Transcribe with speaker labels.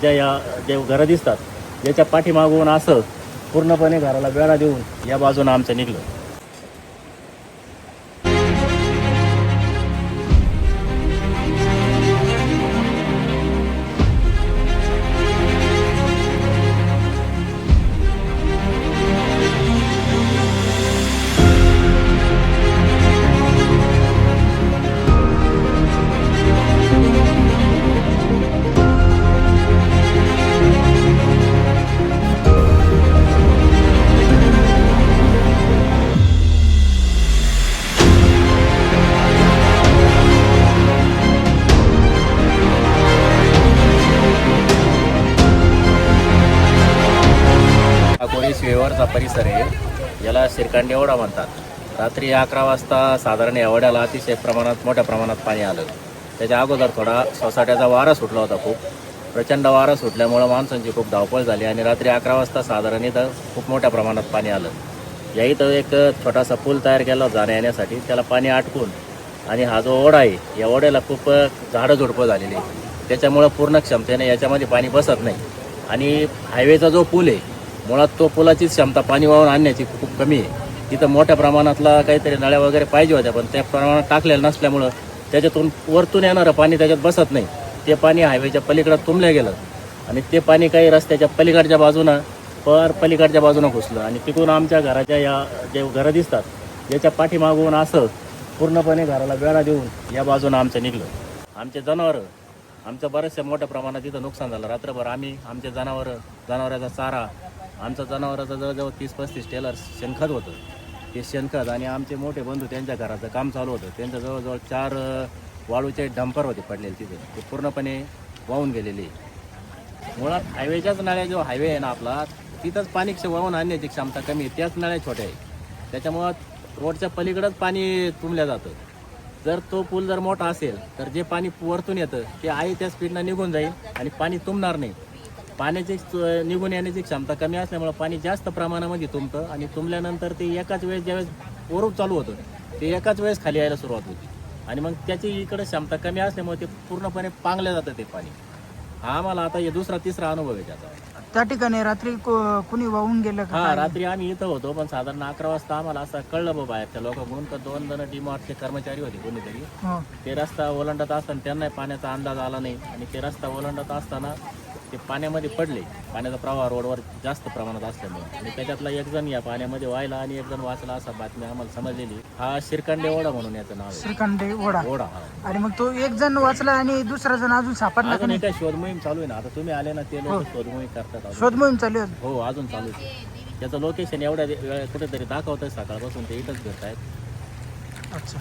Speaker 1: ज्या या जे घरं दिसतात याच्या पाठीमागून असं पूर्णपणे घराला वेळा देऊन या बाजूनं आमचं निघलं. हा शिवेवरचा परिसर आहे. याला शिरकांडी ओढा म्हणतात. रात्री अकरा वाजता साधारण एवढ्याला अतिशय प्रमाणात मोठ्या प्रमाणात पाणी आलं. त्याच्या अगोदर थोडा सोसाट्याचा वारा सुटला होता खूप. प्रचंड वारा सुटल्यामुळं माणसांची खूप धावपळ झाली आणि रात्री अकरा वाजता साधारण इथं खूप मोठ्या प्रमाणात पाणी आलं. या इथं एक छोटासा पूल तयार केला होता जाण्या येण्यासाठी. त्याला पाणी आटकून आणि हा जो ओढा आहे या ओढ्याला खूप झाडं झुडपं झालेली आहे त्याच्यामुळं पूर्ण क्षमतेने याच्यामध्ये पाणी बसत नाही. आणि हायवेचा जो पूल आहे मुळात तो पुलाचीच क्षमता पाणी वाहून आणण्याची खूप कमी आहे. तिथं मोठ्या प्रमाणातला काहीतरी नळ्या वगैरे पाहिजे होत्या पण त्या प्रमाणात टाकलेलं नसल्यामुळं त्याच्यातून वरतून येणारं पाणी त्याच्यात बसत नाही. ते पाणी हायवेच्या पलीकडं तुंबलं गेलं आणि ते पाणी काही रस्त्याच्या पलीकडच्या बाजूनं पर पलीकडच्या बाजूनं घुसलं आणि तिकडून आमच्या घराच्या या जे घरं दिसतात याच्या पाठीमागून असं पूर्णपणे घराला वेळा देऊन या बाजूनं आमचं निघलं. आमचे जनावरं आमचं बऱ्याचशा मोठ्या प्रमाणात इथं नुकसान झालं. रात्रभर आम्ही आमचे जनावरं जनावराचा चारा आमचा जनावराचा जवळजवळ तीस पस्तीस टेलर शेणखत होतं. ते शेणखत आणि आमचे मोठे बंधू त्यांच्या घराचं काम चालू होतं. त्यांच्या जवळजवळ चार वाळूचे डंपर होते पडलेले तिथे. ते पूर्णपणे वाहून गेलेले. मुळात हायवेच्याच नळ्या जो हायवे आहे ना आपला तिथंच पाणी वाहून आणण्याची क्षमता कमी आहे. त्याच नळ्या छोट्या आहे त्याच्यामुळं रोडच्या पलीकडंच पाणी तुंबल्या जातं. जर तो पूल जर मोठा असेल तर जे पाणी वरतून येतं ते आहे त्या स्पीडनं निघून जाईल आणि पाणी तुंबणार नाही. पाण्याची निघून येण्याची क्षमता कमी असल्यामुळं पाणी जास्त प्रमाणामध्ये तुंबतं आणि तुंबल्यानंतर ते एकाच वेळेस ज्यावेळेस वरून चालू होतं ते एकाच वेळेस खाली यायला सुरुवात होती. आणि मग त्याची इकडे क्षमता कमी असल्यामुळे ते पूर्णपणे पांगलं जातं ते पाणी. हा आम्हाला आता हे दुसरा तिसरा अनुभव आहे त्याचा.
Speaker 2: त्या ठिकाणी रात्री को- कुणी वाहून गेलं का
Speaker 1: हा रात्री आम्ही इथं होतो पण साधारण अकरा वाजता आम्हाला असं कळलं बाबा बाहेरच्या लोकांकडून तर दोन जण डीमार्टचे कर्मचारी होते कोणीतरी.
Speaker 2: हो.
Speaker 1: ते रस्ता ओलांडत असताना त्यांना पाण्याचा अंदाज आला नाही. आणि ते रस्ता ओलांडत असताना ते पाण्यामध्ये पडले. पाण्याचा प्रवाह रोडवर जास्त प्रमाणात असल्यामुळे. आणि त्याच्यातला एक जण या पाण्यामध्ये व्हायला आणि एक जण वाचला असा बातमी आम्हाला समजलेली. हा शिरकांडे ओढा म्हणून याचं नाव आहे.
Speaker 2: श्रीखंडे ओढा
Speaker 1: ओढा हा.
Speaker 2: आणि मग तो एक जण वाचला आणि दुसरा जण अजून सापडला का
Speaker 1: अजून
Speaker 2: नाही?
Speaker 1: एका शोध मोहीम चालू आहे ना. आता तुम्ही आले ना ते लोक शोध मोहीम करतात अजून.
Speaker 2: शोध मोहीम चालू आहे.
Speaker 1: हो अजून चालू आहे. त्याचं लोकेशन एवढ्या वेळ कुठेतरी दाखवतंय सकाळपासून ते इथंच फिरतायत
Speaker 2: अच्छा.